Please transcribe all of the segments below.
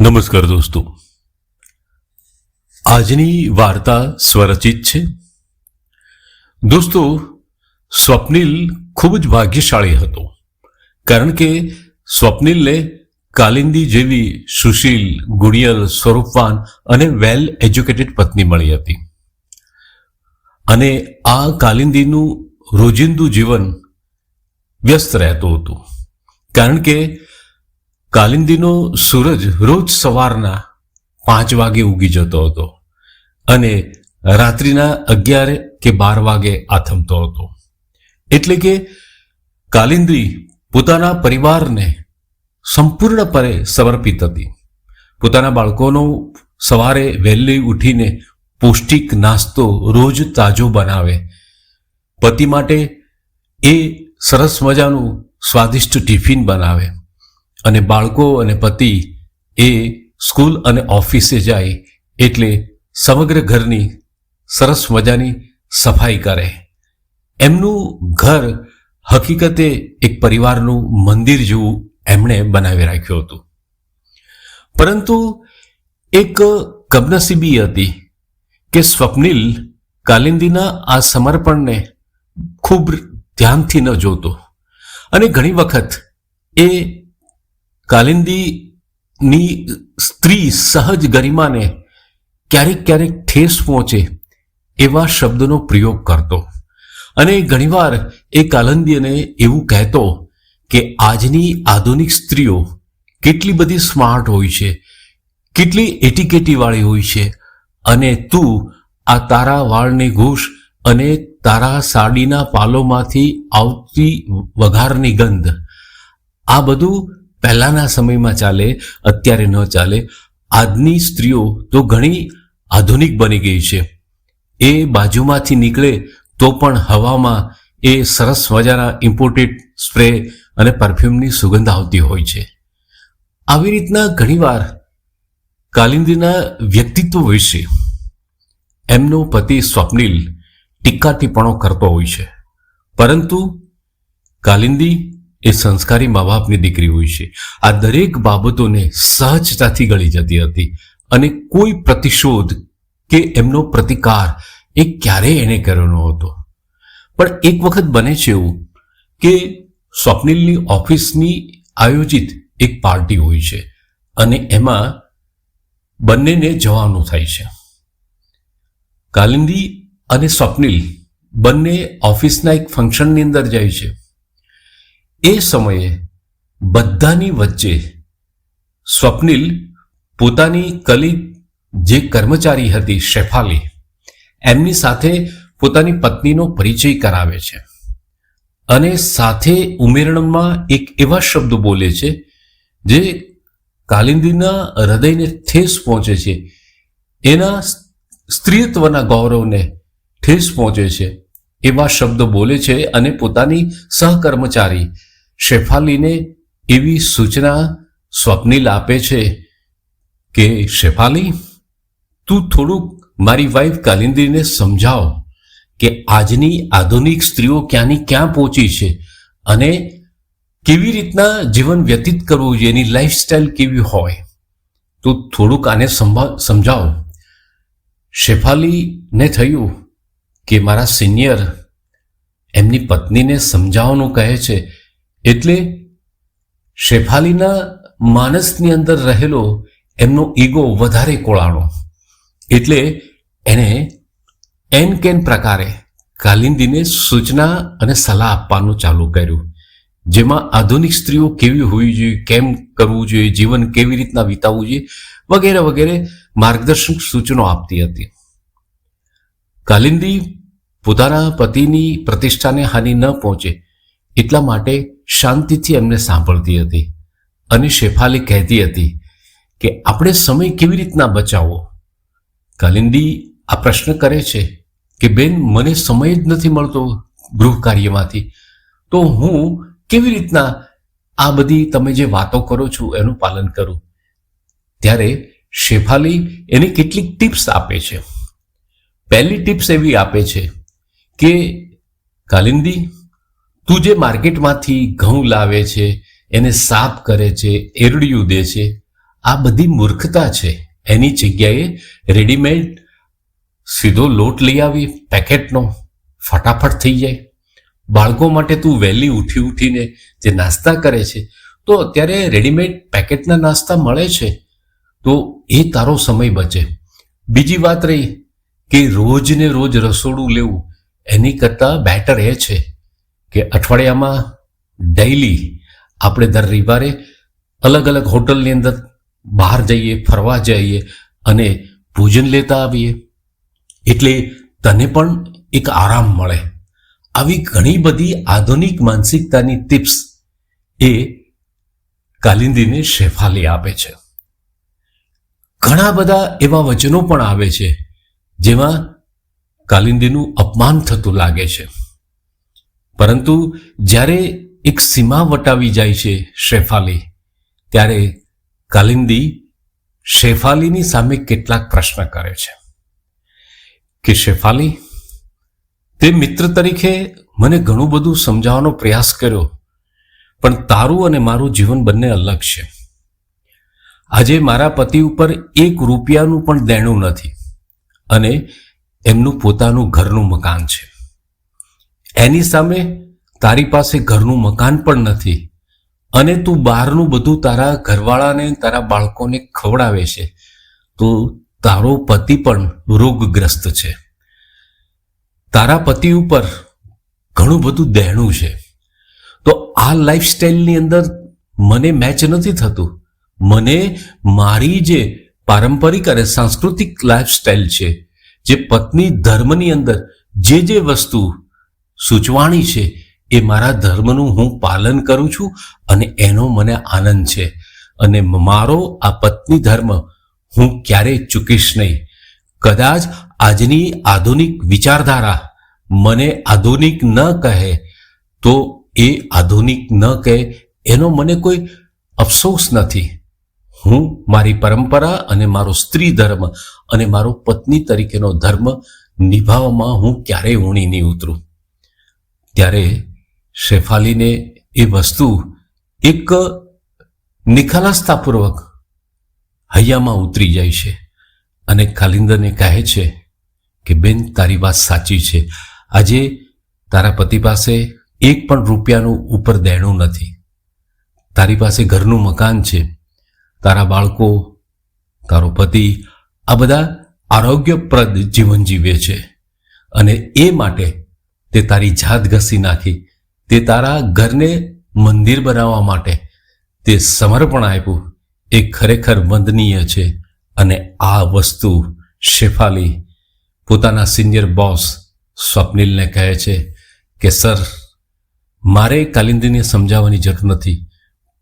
નમસ્કાર દોસ્તો. આજની વાર્તા સ્વરચિત છે. દોસ્તો, સ્વપ્નિલ ખૂબ જ ભાગ્યશાળી હતો. કારણ કે સ્વપ્નિલને કાલિંદી જેવી સુશીલ ગુણિયલ સ્વરૂપવાન અને વેલ એજ્યુકેટેડ પત્ની મળી હતી. અને આ કાલિંદીનું રોજિંદુ જીવન વ્યસ્ત રહેતું હતું. કારણ કે કાલિંદીનો સૂરજ રોજ સવારના પાંચ વાગે ઉગી જતો હતો અને રાત્રિના અગિયાર કે બાર વાગે આથમતો હતો. એટલે કે કાલિંદી પોતાના પરિવારને સંપૂર્ણપણે સમર્પિત હતી. પોતાના બાળકોનો સવારે વહેલી ઉઠીને પૌષ્ટિક નાસ્તો રોજ તાજો બનાવે. પતિ માટે એ સરસ મજાનું સ્વાદિષ્ટ ટિફિન બનાવે. અને બાળકો અને પતિ એ સ્કૂલ અને ઓફિસે જાય એટલે સમગ્ર ઘરની સરસ મજાની સફાઈ કરે. એમનું ઘર હકીકતે એક પરિવારનું મંદિર જેવું એમણે બનાવી રાખ્યું હતું. પરંતુ એક કમનસીબી હતી કે સ્વપ્નિલ કાલિંદીના આ સમર્પણને ખૂબ ધ્યાનથી ન જોતો અને ઘણી વખત એ કાલિંદીની સ્ત્રી સહજ ગરિમાને ક્યારેક ક્યારેક ઠેસ પહોંચે એવા શબ્દનો પ્રયોગ કરતો. અને ઘણીવાર એ કાલંદીને એવું કહેતો કે આજની આધુનિક સ્ત્રીઓ કેટલી બધી સ્માર્ટ હોય છે, કેટલી એટીકેટીવાળી હોય છે, અને તું આ તારા વાળની ઘૂસ અને તારા સાડીના પાલોમાંથી આવતી વઘારની ગંધ, આ બધું પહેલાના સમયમાં ચાલે, અત્યારે ન ચાલે. આજની સ્ત્રીઓ તો ઘણી આધુનિક બની ગઈ છે. એ બાજુમાંથી નીકળે તો પણ હવામાં એ સરસ મજાના ઇમ્પોર્ટેડ સ્પ્રે અને પરફ્યુમની સુગંધ આવતી હોય છે. આવી રીતના ઘણીવાર કાલિંદીના વ્યક્તિત્વ વિશે એમનો પતિ સ્વપ્નિલ ટીકા ટિપ્પણો કરતો હોય છે. પરંતુ કાલિંદી એ સંસ્કારી મા બાપની દીકરી હોય છે. આ દરેક બાબતોને સહજતાથી ગળી જતી હતી અને કોઈ પ્રતિશોધ કે એમનો પ્રતિકાર એ ક્યારેય એને કર્યો ન હતો પણ એક વખત બને છે એવું કે સ્વપ્નિલની ઓફિસની આયોજિત એક પાર્ટી હોય છે અને એમાં બંનેને જવાનું થાય છે. કાલિંદી અને સ્વપ્નિલ બંને ઓફિસના એક ફંક્શનની અંદર જાય છે. એ સમયે બધાની વચ્ચે સ્વપ્નિલ પોતાની કલી જે કર્મચારી હતી શેફાલી, એમની સાથે પોતાની પત્નીનો પરિચય કરાવે છે. અને સાથે ઉમેરણમાં એક એવા શબ્દો બોલે છે જે કાલિંદીના હૃદયને ઠેસ પહોંચે છે. એના સ્ત્રીત્વના ગૌરવને ઠેસ પહોંચે છે. એવા શબ્દો બોલે છે અને પોતાની સહકર્મચારી શેફાલીને એવી સૂચના સ્વપ્નિલ આપે છે કે, શેફાલી, તું થોડુંક મારી વાઈફ કાલિંદીને સમજાવ કે આજની આધુનિક સ્ત્રીઓ ક્યાંની ક્યાં પહોંચી છે અને કેવી રીતના જીવન વ્યતીત કરવું જોઈએ, એની લાઈફસ્ટાઈલ કેવી હોય. તો થોડુંક આને સમજાવ. શેફાલીને થયું કે મારા સિનિયર એમની પત્નીને સમજાવવાનું કહે છે. એટલે શેફાલીના માનસની અંદર રહેલો એમનો ઈગો વધારે કોળાણો. એટલે એણે એન કેન પ્રકારે કાલિંદીને સૂચના અને સલાહ આપવાનું ચાલુ કર્યું. જેમાં આધુનિક સ્ત્રીઓ કેવી હોવી જોઈએ, કેમ કરવું જોઈએ, જીવન કેવી રીતના વિતાવવું જોઈએ, વગેરે વગેરે માર્ગદર્શક સૂચનો આપતી હતી. કાલિંદી પોતાના પતિની પ્રતિષ્ઠાને હાનિ ન પહોંચે એટલા માટે શાંતિથી એમને સાંભળતી હતી અને શેફાલી કહેતી હતી કે, આપણે સમય કેવી રીતના બચાવવો? કાલિંદી આ પ્રશ્ન કરે છે કે, બેન, મને સમય જ નથી મળતો ગૃહ કાર્યમાંથી તો હું કેવી રીતના આ બધી તમે જે વાતો કરો છો એનું પાલન કરું? ત્યારે શેફાલી એની કેટલીક ટિપ્સ આપે છે. પહેલી ટિપ્સ એવી આપે છે કે, કાલિંદી, તું જે માર્કેટમાંથી ઘઉં લાવે છે, એને સાફ કરે છે, એરડિયું દે છે, આ બધી મૂર્ખતા છે. એની જગ્યાએ રેડીમેડ સીધો લોટ લઈ આવી, પેકેટનો, ફટાફટ થઈ જાય. બાળકો માટે તું વહેલી ઉઠી ઉઠીને જે નાસ્તા કરે છે, તો અત્યારે રેડીમેડ પેકેટના નાસ્તા મળે છે. તો એ તારો સમય બચે. બીજી વાત રહી કે રોજને રોજ રસોડું લેવું, એની કરતાં બેટર એ છે કે અઠવાડિયામાં ડેઈલી આપણે દર રવિવારે અલગ અલગ હોટલની અંદર બહાર જઈએ, ફરવા જઈએ અને ભોજન લેતા આવીએ. એટલે તને પણ એક આરામ મળે. આવી ઘણી બધી આધુનિક માનસિકતાની ટિપ્સ એ કાલિંદીને શેફાલી આપે છે. ઘણા બધા એવા વચનો પણ આવે છે જેમાં કાલિંદીનું અપમાન થતું લાગે છે. પરંતુ જ્યારે એક સીમા વટાવી જાય છે શેફાલી, ત્યારે કાલિંદી શેફાલીની સામે કેટલાક પ્રશ્ન કરે છે કે શેફાલી, તે મિત્ર તરીકે મને ઘણું બધું સમજાવવાનો પ્રયાસ કર્યો, પણ તારું અને મારું જીવન બંને અલગ છે. આજે મારા પતિ ઉપર એક રૂપિયાનું પણ દેણું નથી. અને એમનું પોતાનું ઘરનું મકાન છે. એની સામે તારી પાસે ઘરનું મકાન પણ નથી. અને તું બહારનું બધું તારા ઘરવાળાને, તારા બાળકોને ખવડાવે છે. તો તારો પતિ પણ રોગગ્રસ્ત છે. તારા પતિ ઉપર ઘણું બધું દહેણું છે. તો આ લાઈફસ્ટાઈલની અંદર મને મેચ નથી થતું. મને મારી જે પારંપરિક અને સાંસ્કૃતિક લાઈફસ્ટાઈલ છે, જે પત્ની ધર્મની અંદર જે જે વસ્તુ સૂચવાણી છે, એ મારા ધર્મનું હું પાલન કરું છું અને એનો મને આનંદ છે. અને મારો આ પત્ની ધર્મ હું ક્યારેય ચૂકીશ નહીં. કદાચ આજની આધુનિક વિચારધારા મને આધુનિક ન કહે, તો એ આધુનિક ન કહે એનો મને કોઈ અફસોસ નથી. હું મારી પરંપરા અને મારો સ્ત્રી ધર્મ અને મારો પત્ની તરીકેનો ધર્મ નિભાવવામાં હું ક્યારેય ઊણી નહીં ઉતરું. ત્યારે શેફાલીને એ વસ્તુ એક નિખાલસતાપૂર્વક હૈયામાં ઉતરી જાય છે અને કાલિંદરને કહે છે કે, બેન, તારી વાત સાચી છે. આજે તારા પતિ પાસે એક પણ રૂપિયાનું ઉપર દેણું નથી. તારી પાસે ઘરનું મકાન છે. તારા બાળકો, તારો પતિ, આ બધા આરોગ્યપ્રદ જીવન જીવે છે. અને એ માટે તે તારી જાત ઘસી નાખી, તે તારા ઘરને મંદિર બનાવવા માટે તે સમર્પણ આપ્યું. એ ખરેખર વંદનીય છે અને આ વસ્તુ શેફાલી, પોતાના સિનિયર બોસ સ્વપ્નિલને કહે છે કે, સર, મારે કાલિંદીને સમજાવવાની જરૂર નથી,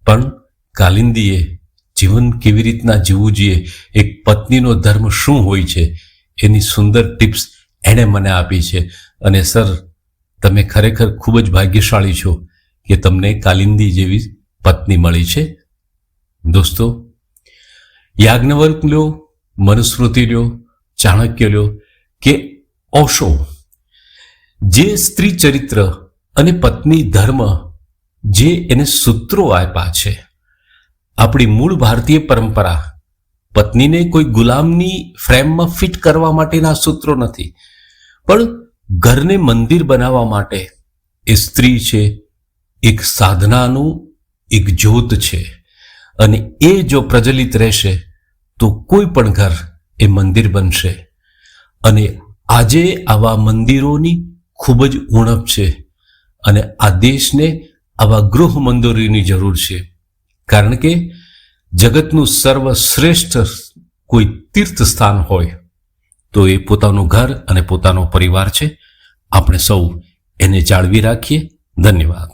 પણ કાલિંદીએ જીવન કેવી રીતના જીવવું જોઈએ? એક પત્નીનો ધર્મ શું હોય છે? એની સુંદર ટિપ્સ એણે મને આપી છે. અને સર, તમે ખરેખર ખૂબ જ ભાગ્યશાળી છો કે તમને કાલિંદી જેવી પત્ની મળી છે. દોસ્તો યાજ્ઞવર્ક લ્યો, મનુસ્મૃતિ લ્યો, ચાણક્ય લ્યો કે ઓશો. જે સ્ત્રી ચરિત્ર અને પત્ની ધર્મ જે એને સૂત્રો આપ્યા છે. આપણી મૂળ ભારતીય પરંપરા. પત્નીને કોઈ ગુલામની ફ્રેમમાં ફિટ કરવા માટેના સૂત્રો નથી. પણ ઘરને મંદિર બનાવવા માટે એ સ્ત્રી છે, એક સાધનાનું એક જ્યોત છે. અને એ જો પ્રજલિત રહેશે, તો કોઈ પણ ઘર એ મંદિર બનશે. અને આજે આવા મંદિરોની ખૂબ જ ઉણપ છે. અને આ દેશને આવા ગૃહ મંદિરોની જરૂર છે. કારણ કે જગતનું સર્વશ્રેષ્ઠ કોઈ તીર્થ સ્થાન હોય તો એ પોતાનું ઘર અને પોતાનો પરિવાર છે. આપણે સૌ એને જાળવી રાખીએ. ધન્યવાદ.